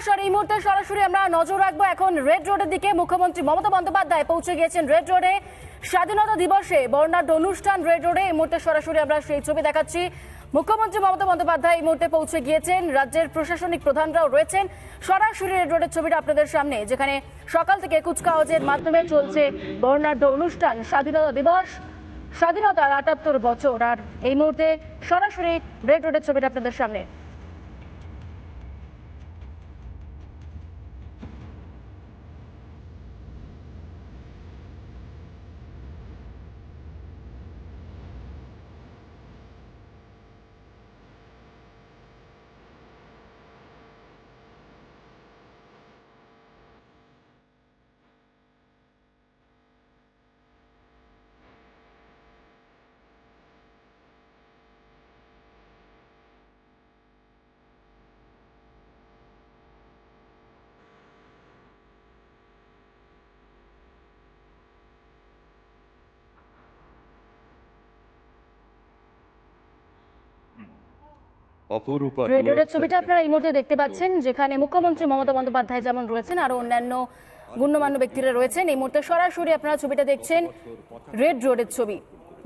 নমস্কার। এই মুহূর্তে সরাসরি আমরা নজর রাখব এখন রেড রোডের দিকে। মুখ্যমন্ত্রী মমতা বন্দ্যোপাধ্যায় পৌঁছে গিয়েছেন রেড রোডে স্বাধীনতা দিবসে বর্ণাঢ্য অনুষ্ঠান রেড রোডে এই মুহূর্তে সরাসরি আমরা সেই ছবি দেখাচ্ছি। মুখ্যমন্ত্রী মমতা বন্দ্যোপাধ্যায় এই মুহূর্তে পৌঁছে গিয়েছেন। রাজ্যের প্রশাসনিক প্রধানরাও রয়েছেন। সরাসরি রেড রোডের ছবিটা আপনাদের সামনে, যেখানে সকাল থেকে কুচকাওয়াজের মাধ্যমে চলছে বর্ণাঢ্য অনুষ্ঠান, স্বাধীনতা দিবস। স্বাধীনতার আটাত্তর বছর। আর এই মুহূর্তে সরাসরি রেড রোডের ছবিটা আপনাদের সামনে। অপরূপা ছবিটা আপনারা এই মুহূর্তে দেখতে পাচ্ছেন যেখানে মুখ্যমন্ত্রী মমতা বন্দ্যোপাধ্যায় যেমন রয়েছেন আরও অন্যান্য গণ্যমান্য ব্যক্তিরা রয়েছেন। এই মুহূর্তে সরাসরি আপনারা ছবিটা দেখছেন রেড রোডের ছবি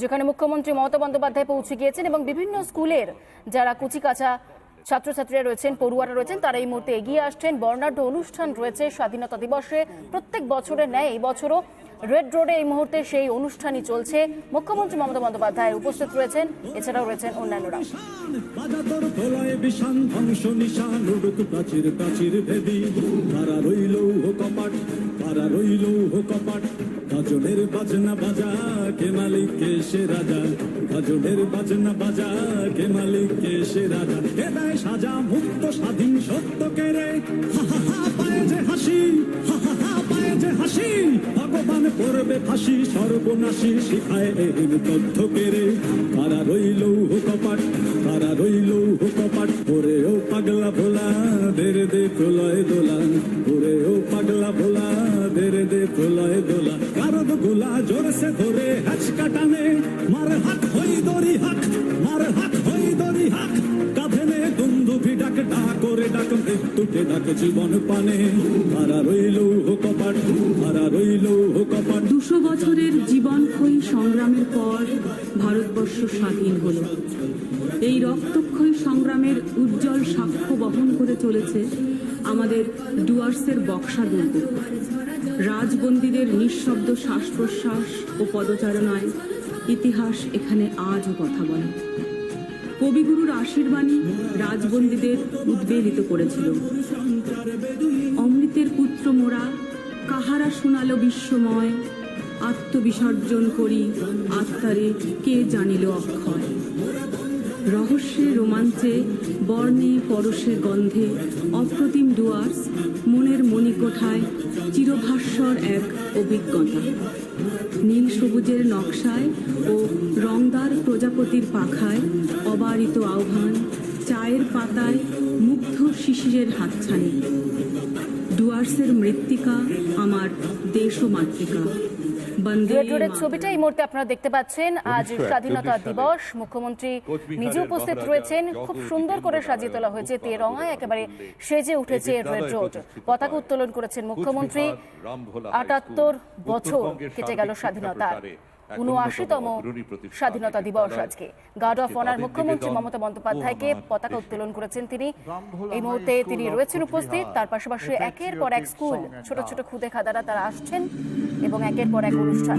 যেখানে মুখ্যমন্ত্রী মমতা বন্দ্যোপাধ্যায় পৌঁছে গিয়েছেন এবং বিভিন্ন স্কুলের যারা কুচিকাচা ছাত্রছাত্রীরা রয়েছেন, পড়ুয়ারা রয়েছেন, তারা এই মুহূর্তে এগিয়ে আসছেন। বর্ণাঢ্য অনুষ্ঠান রয়েছে স্বাধীনতা দিবসে। প্রত্যেক বছরের ন্যায় এই বছরও রেড রোডে এই মুহূর্তে সেই অনুষ্ঠানই চলছে। মুখ্যমন্ত্রী মমতা বন্দ্যোপাধ্যায় উপস্থিত রয়েছেন। এছাড়াও রয়েছেন অন্যান্যরা। গাজনের বাজনা বাজা কে মালিক সে রাজা। গাজনের বাজনা বাজা কে মালিক, কে সে রাজা? কে দেয় সাজা মুক্ত স্বাধীন সত্য কে রে পায়ে যে হাসি পায়ে যে হাসি, ভগবান করবে ফাঁসি, সর্বনাশী শিখায় এহীন তথ্য কেড়ে কারা রইল হুকপাট, কারা রইল হুকপাট পাগলা ভোলা। ডাক মৃত্যুকে জীবন পানে। রইল কপাট রইল কপাট। দুশো বছরের জীবনক্ষয়ী সংগ্রামের পর ভারতবর্ষ স্বাধীন হল। এই রক্তক্ষয়ী সংগ্রামের উজ্জ্বল সাক্ষ্য বহন করে চলেছে আমাদের ডুয়ার্সের বক্সা দুর্গ রাজবন্দীদের নিঃশব্দ শ্বাস প্রশ্বাস ও পদচারণায় ইতিহাস এখানে আজও কথা বলে। কবিগুরুর আশীর্বাণী রাজবন্দীদের উদ্বেলিত করেছিল। অমৃতের পুত্র মোরা, কাহারা শোনালো বিশ্বময়, আত্মবিসর্জন করি আত্মারে কে জানিল অক্ষয়? রহস্যে রোমাঞ্চে, বর্ণে পরশের গন্ধে, অপ্রতিম ডুয়ার্স, মনের মণিকোঠায়, চিরভাস্বর এক অভিজ্ঞতা। নীল সবুজের নকশায় ও রংদার প্রজাপতির পাখায় অবারিত আহ্বান, চায়ের পাতায় মুগ্ধ শিশিরের হাতছানি। ডুয়ার্সের মৃত্তিকা আমার দেশ ও মাতৃকা রেড ছবিটা এই মুহূর্তে আপনারা দেখতে পাচ্ছেন। আজ স্বাধীনতা দিবস। মুখ্যমন্ত্রী নিজে উপস্থিত রয়েছেন। খুব সুন্দর করে সাজিয়ে তোলা হয়েছে তেরঙায় একেবারে সেজে উঠেছে রেড রোড। পতাকা উত্তোলন করেছেন মুখ্যমন্ত্রী। আটাত্তর বছর কেটে গেল সার্বিক উনআশিতম স্বাধীনতা দিবস আজকে। গার্ড অফ অনার মুখ্যমন্ত্রী মমতা বন্দ্যোপাধ্যায়কে পতাকা উত্তোলন করেছেন তিনি। এই মুহূর্তে তিনি রয়েছেন উপস্থিত। তার পাশাপাশি একের পর এক স্কুল ছোট ছোট খুদে খাদারা তারা আসছেন এবং একের পর এক অনুষ্ঠান।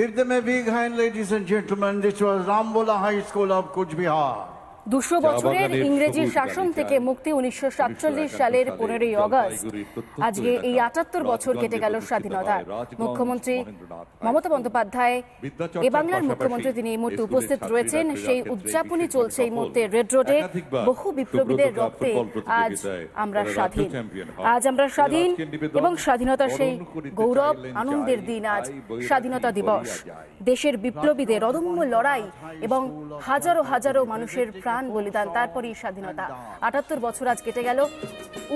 Give them a big hand, ladies and gentlemen. This was Rambola High School of Kuch Bihar. দুশো বছরের ইংরেজি শাসন থেকে মুক্তি উনিশশো সাতচল্লিশ সালের পনেরোই অগস্ট। আজকে এই আটাত্তর বছর কেটে গেল স্বাধীনতার রাজগঞ্জ মুখ্যমন্ত্রী মমতা বন্দ্যোপাধ্যায় এ বাংলার মুখ্যমন্ত্রী তিনি এই মুহূর্তে উপস্থিত রয়েছেন। সেই ক্ষেত্রে উদযাপনই চলছে এই মুহূর্তে রেড রোডে বহু বিপ্লবীদের রক্তে আজ আমরা স্বাধীন। আজ আমরা স্বাধীন এবং স্বাধীনতার সেই গৌরব আনন্দের দিন আজ স্বাধীনতা দিবস। দেশের বিপ্লবীদের অদম্য লড়াই এবং হাজারো হাজারো মানুষের প্রাণ বলিদান, তারপরেই স্বাধীনতা। আটাত্তর বছর আজ কেটে গেল।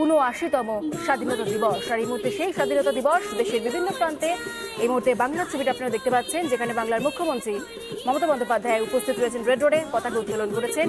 উনআশিতম স্বাধীনতা দিবস। আর এই মুহূর্তে সেই স্বাধীনতা দিবস দেশের বিভিন্ন প্রান্তে। এই মুহূর্তে বাংলার ছবিটা আপনারা দেখতে পাচ্ছেন, যেখানে বাংলার মুখ্যমন্ত্রী মমতা বন্দ্যোপাধ্যায় উপস্থিত রয়েছেন রেড রোডে, পতাকা উত্তোলন করেছেন।